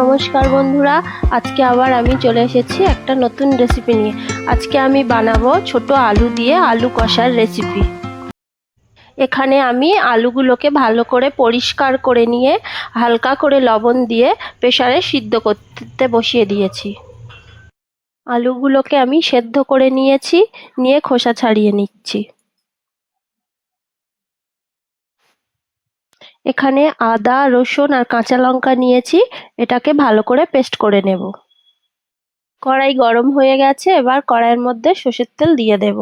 নমস্কার বন্ধুরা, আজকে আবার আমি চলে এসেছি একটা নতুন রেসিপি নিয়ে। আজকে আমি বানাবো ছোট আলু দিয়ে আলু কষার রেসিপি এখানে আমি আলুগুলোকে ভালো করে পরিষ্কার করে নিয়ে, হালকা করে লবণ দিয়ে প্রেসারে সিদ্ধ করতে বসিয়ে দিয়েছি। আলুগুলোকে আমি সেদ্ধ করে নিয়েছি, নিয়ে খোসা ছাড়িয়ে নিচ্ছি। এখানে আদা, রসুন আর কাঁচা লঙ্কা নিয়েছি। এটাকে ভালো করে পেস্ট করে নেব। কড়াই গরম হয়ে গেছে, এবার কড়াইয়ের মধ্যে সর্ষের তেল দিয়ে দেব।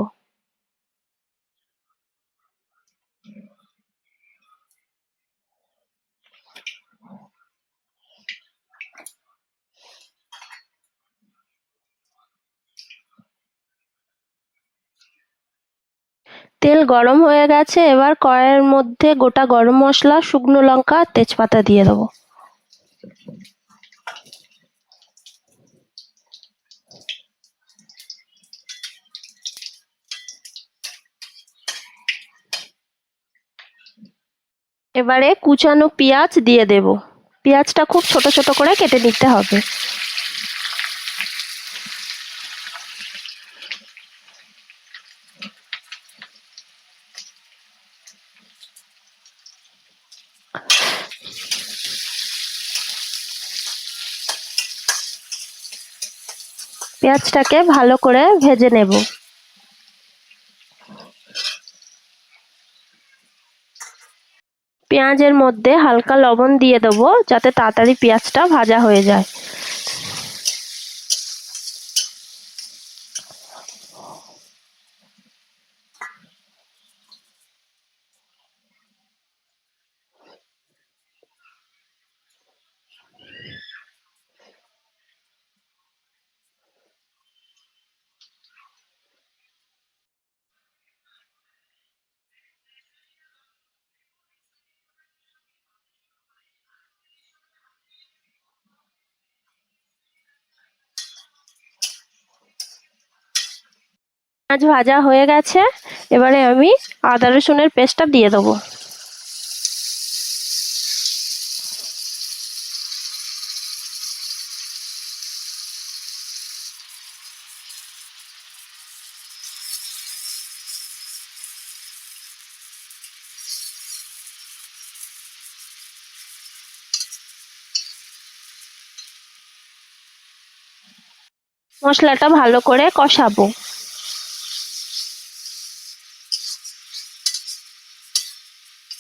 তেল গরম হয়ে গেছে, এবার কড়াইয়ের মধ্যে গোটা গরম মশলা, শুকনো লঙ্কা, তেজপাতা দিয়ে দেবো। এবারে কুচানো পেঁয়াজ দিয়ে দেব। পেঁয়াজটা খুব ছোট ছোট করে কেটে নিতে হবে। পেঁয়াজটাকে ভালো করে ভেজে নেব। পেঁয়াজের মধ্যে হালকা লবণ দিয়ে দেবো, যাতে তাড়াতাড়ি পেঁয়াজটা ভাজা হয়ে যায়। পেঁয়াজ ভাজা হয়ে গেছে, এবারে আমি আদা রসুনের পেস্টটা দিয়ে দেবো। মশলাটা ভালো করে কষাবো।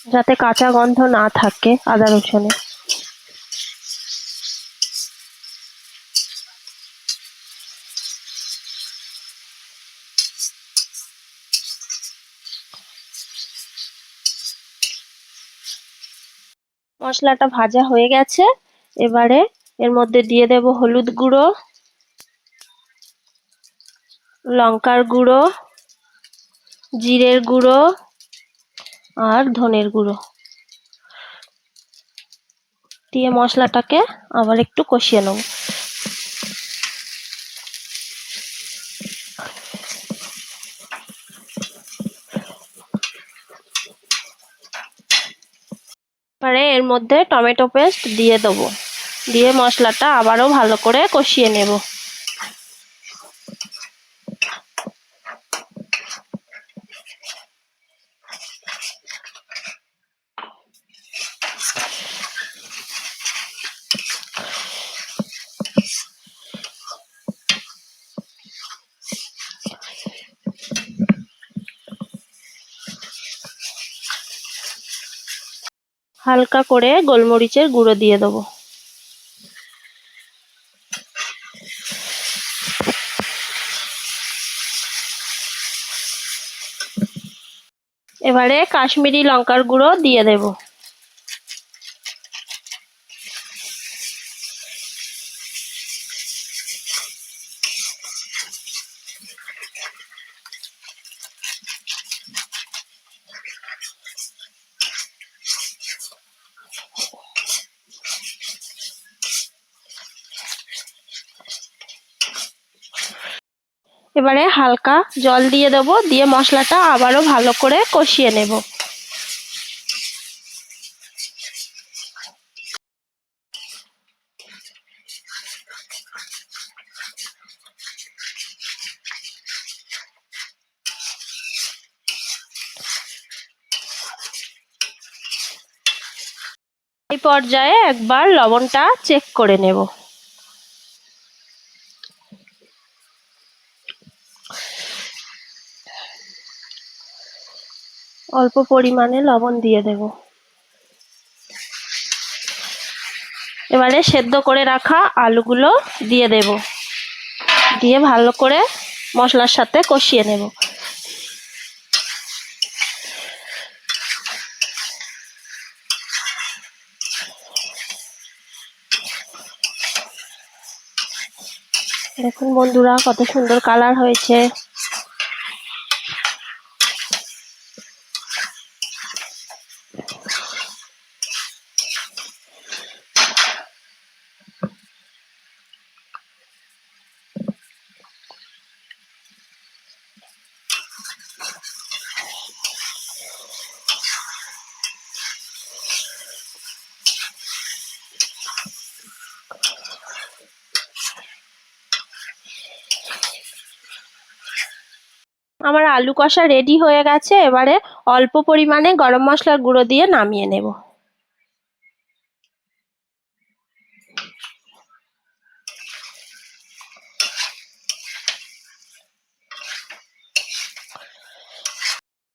যাতে কাঁচা গন্ধ না থাকে আদা রসুনের মশলাটা ভাজা হয়ে গেছে। এবারে এর মধ্যে দিয়ে দেব হলুদ গুঁড়ো, লঙ্কার গুঁড়ো, জিরের গুঁড়ো আর ধনের গুঁড়ো। দিয়ে মশলাটাকে আবার একটু কষিয়ে নেব। এবারে এর মধ্যে টমেটো পেস্ট দিয়ে দেবো। দিয়ে মশলাটা আবারও ভালো করে কষিয়ে নেব। হালকা করে গোলমরিচের গুঁড়ো দিয়ে দেবো। এবারে কাশ্মীরি লঙ্কার গুঁড়ো দিয়ে দেব। এবারে হালকা জল দিয়ে দেব, দিয়ে মশলাটা আবারও ভালো করে কষিয়ে নেব। এই পর্যায়ে একবার লবণটা চেক করে নেব। অল্প পরিমাণে লবণ দিয়ে দেব। এবারে সেদ্ধ করে রাখা আলুগুলো দিয়ে দেব। দিয়ে ভালো করে মশলার সাথে কষিয়ে নেব। দেখুন বন্ধুরা, কত সুন্দর কালার হয়েছে। আমার আলু কষা রেডি হয়ে গেছে, এবারে অল্প পরিমাণে গরম মশলার গুঁড়ো দিয়ে নামিয়ে নেব।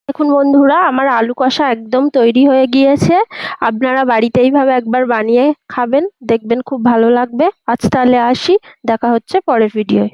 দেখুন বন্ধুরা, আমার আলু কষা একদম তৈরি হয়ে গিয়েছে। আপনারা বাড়িতে এইভাবে একবার বানিয়ে খাবেন, দেখবেন খুব ভালো লাগবে। আজ তাহলে আসি, দেখা হচ্ছে পরের ভিডিওয়